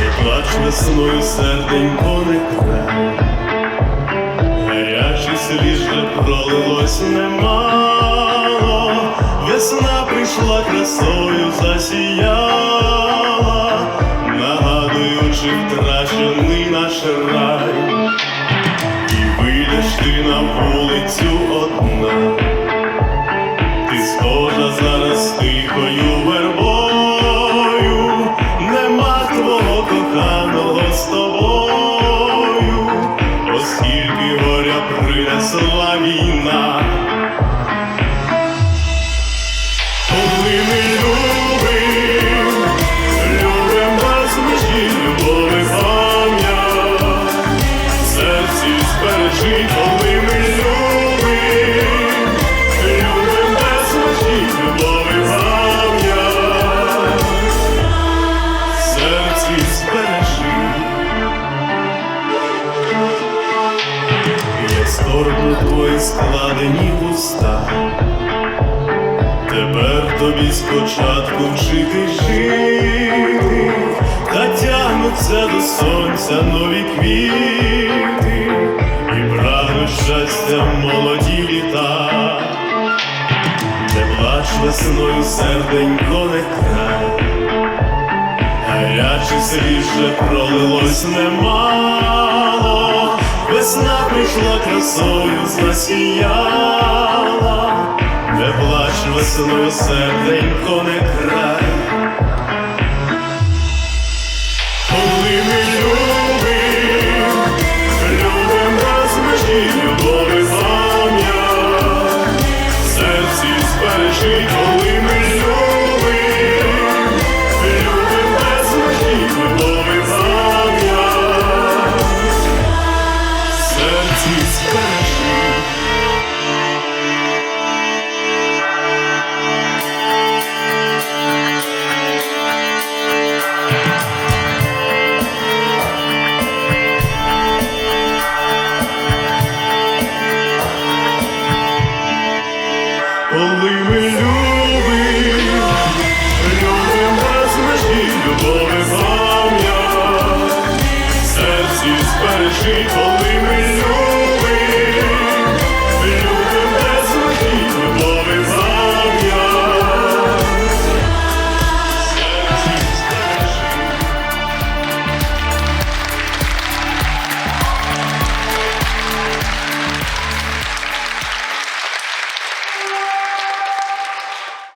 Не плач весною серденько не край, гарячих сліз пролилось немало, весна прийшла красою, засіяла, принесла війна. Я твої складені вуста. Тепер тобі спочатку вчити жити, та тягнуться до сонця нові квіти, і прагнуть щастя в молоді літа, не плач весною серденько не край, гарячих сліз же пролилось немало, весна прийшла красою, засіяла, не плач весною серденько не край. Коли ми любим, любим без межі, любові пам'ять, серці збережи. Olur.